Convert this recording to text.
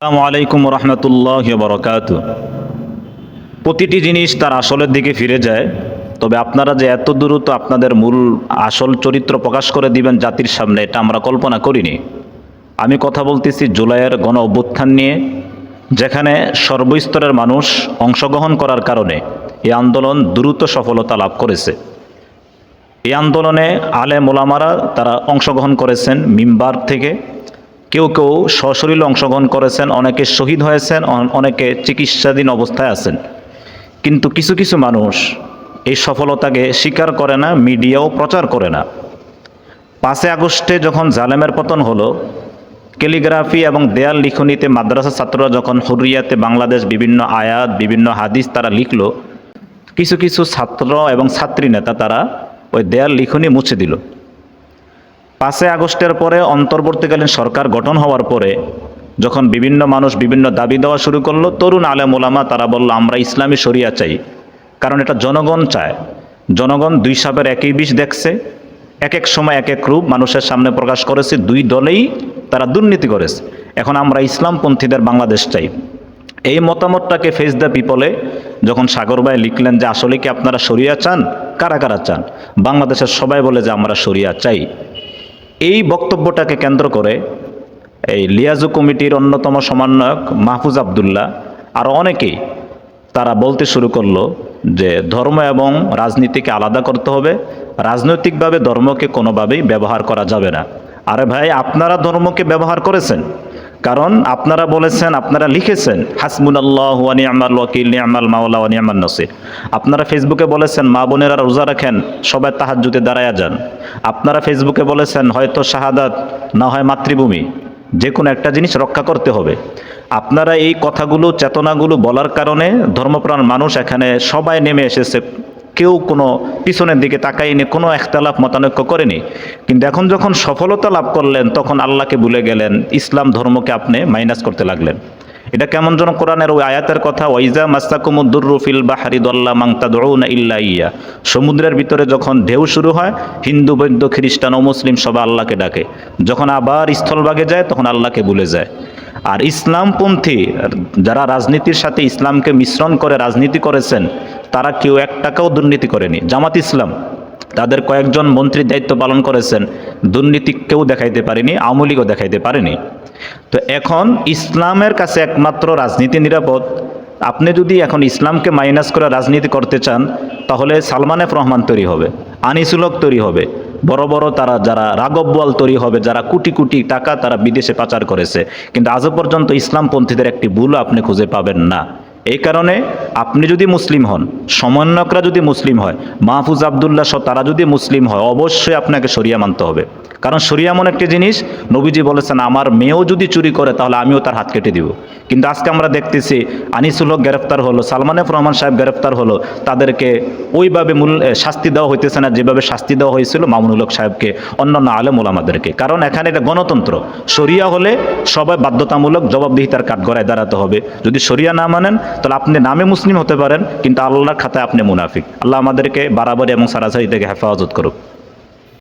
আসসালামু আলাইকুম রহমতুল্লাহ বরকাত প্রতিটি জিনিস তার আসলের দিকে ফিরে যায়, তবে আপনারা যে এত দ্রুত আপনাদের মূল আসল চরিত্র প্রকাশ করে দিবেন জাতির সামনে, এটা আমরা কল্পনা করিনি। আমি কথা বলতেছি জুলাইয়ের গণ অভ্যুত্থান নিয়ে, যেখানে সর্বস্তরের মানুষ অংশগ্রহণ করার কারণে এই আন্দোলন দ্রুত সফলতা লাভ করেছে। এই আন্দোলনে আলে মোলামারা তারা অংশগ্রহণ করেছেন মিম্বার থেকে কেউ কেউ সশরীরে অংশগ্রহণ করেছেন, অনেকে শহীদ হয়েছেন অনেকে চিকিৎসাধীন অবস্থায় আছেন। কিন্তু কিছু কিছু মানুষ এই সফলতাকে স্বীকার করে না, মিডিয়াও প্রচার করে না। পাঁচই আগস্টে যখন জালেমের পতন হলো, ক্যালিগ্রাফি এবং দেয়াল লিখনিতে মাদ্রাসা ছাত্ররা যখন হুরিয়াতে বাংলাদেশ বিভিন্ন আয়াত, বিভিন্ন হাদিস তারা লিখল, কিছু কিছু ছাত্র এবং ছাত্রী নেতা তারা ওই দেয়াল লিখনি মুছে দিল। পাঁচই আগস্টের পরে অন্তর্বর্তীকালীন সরকার গঠন হওয়ার পরে যখন বিভিন্ন মানুষ বিভিন্ন দাবি দেওয়া শুরু করল, তরুণ আলেম ওলামা তারা বলল, আমরা ইসলামী শরিয়া চাই। কারণ এটা জনগণ চায়। জনগণ দুই সাপের একই বিষ দেখছে। এক এক সময় এক এক রূপ মানুষের সামনে প্রকাশ করেছে। দুই দলেই তারা দুর্নীতি করেছে। এখন আমরা ইসলামপন্থীদের বাংলাদেশ চাই। এই মতামতটাকে ফেস দ্য পিপলে যখন সাগর ভাই লিখলেন যে, আসলে কি আপনারা সরিয়া চান? কারা কারা চান? বাংলাদেশের সবাই বলে যে, আমরা সরিয়া চাই। এই বক্তব্যটাকে কেন্দ্র করে এই লিয়াজু কমিটির অন্যতম সমন্বয়ক মাহফুজ আবদুল্লাহ আর অনেকেই তারা বলতে শুরু করল যে ধর্ম এবং রাজনীতিকে আলাদা করতে হবে, রাজনৈতিকভাবে ধর্মকে কোনোভাবেই ব্যবহার করা যাবে না। আরে ভাই, আপনারা ধর্মকে ব্যবহার করেছেন? কারণ আপনারা বলেছেন, আপনারা লিখেছেন হাসমুন আল্লাহ ওয়ানি আমাল ওয়াকিল মাওলা ওয়ানি আমার আপনারা ফেসবুকে বলেছেন, মা বোনেরা রোজা রাখেন, সবাই তাহাজ্জুদে দাঁড়ায়া যান। আপনারা ফেসবুকে বলেছেন, হয়তো শাহাদাত না হয় মাতৃভূমি যে কোনো একটা জিনিস রক্ষা করতে হবে। আপনারা এই কথাগুলো, চেতনাগুলো বলার কারণে ধর্মপ্রাণ মানুষ এখানে সবাই নেমে এসেছে কেউ কোনো পিছনের দিকে তাকাইনি কোনো একতলাপ মতানৈক্য করেনি। কিন্তু এখন যখন সফলতা লাভ করলেন, তখন আল্লাহকে ভুলে গেলেন, ইসলাম ধর্মকে আপনি মাইনাস করতে লাগলেন। এটা কেমন যেন কোরআনের ওই আয়াতের কথা, ওয়াইজা মাস্তাকুমুদ্দুরুফিল বাহারি দল্লা মাংতা ইল্লা ইয়া। সমুদ্রের ভিতরে যখন ঢেউ শুরু হয়, হিন্দু, বৌদ্ধ, খ্রিস্টান ও মুসলিম সবাই আল্লাহকে ডাকে। যখন আবার স্থলভাগে যায়, তখন আল্লাহকে ভুলে যায়। আর ইসলামপন্থী, যারা রাজনীতির সাথে ইসলামকে মিশ্রণ করে রাজনীতি করেছেন তারা কেউ এক টাকাও দুর্নীতি করেনি। জামাত ইসলাম, তাদের কয়েকজন মন্ত্রীর দায়িত্ব পালন করেছেন দুর্নীতি কেউ দেখাইতে পারেনি, আওয়ামী লীগও দেখাইতে পারেনি। তো এখন ইসলামের কাছে একমাত্র রাজনীতি নিরাপদ। আপনি যদি এখন ইসলামকে মাইনাস করে রাজনীতি করতে চান, তাহলে সালমান এফ রহমান তৈরি হবে আনিসুলক তৈরি হবে, বড় বড় তারা যারা রাগব্বাল তৈরি হবে, যারা কোটি কোটি টাকা তারা বিদেশে পাচার করেছে। কিন্তু আজও পর্যন্ত ইসলামপন্থীদের একটি ভুলও আপনি খুঁজে পাবেন না। এই কারণে আপনি যদি মুসলিম হন, সমন্বয়করা যদি মুসলিম হয়, মাহফুজ আবদুল্লাহ সহ তারা যদি মুসলিম হয়, অবশ্যই আপনাকে সরিয়া মানতে হবে। কারণ সরিয়া এমন একটি জিনিস, নবীজি বলেছেন, আমার মেয়েও যদি চুরি করে, তাহলে আমিও তার হাত কেটে দিব। কিন্তু আজকে আমরা দেখতেছি, আনিসুল হক গ্রেফতার হলো, সালমান এফ রহমান সাহেব গ্রেফতার হলো, তাদেরকে ওইভাবে মূল শাস্তি দেওয়া হইতেছে না, যেভাবে শাস্তি দেওয়া হয়েছিল মামুনুল হক সাহেবকে, অন্যান্য আলেম ওলামাদেরকে। কারণ এখানে এটা গণতন্ত্র। সরিয়া হলে সবাই বাধ্যতামূলক জবাবদিহিতার কাঠগড়ায় দাঁড়াতে হবে। যদি সরিয়া না মানেন তাহলে আপনি নামে মুসলিম হতে পারেন, কিন্তু আল্লাহর খাতায় আপনি মুনাফিক। আল্লাহ আমাদেরকে বারাবারি এবং সারাসারি থেকে হেফাজত করুক।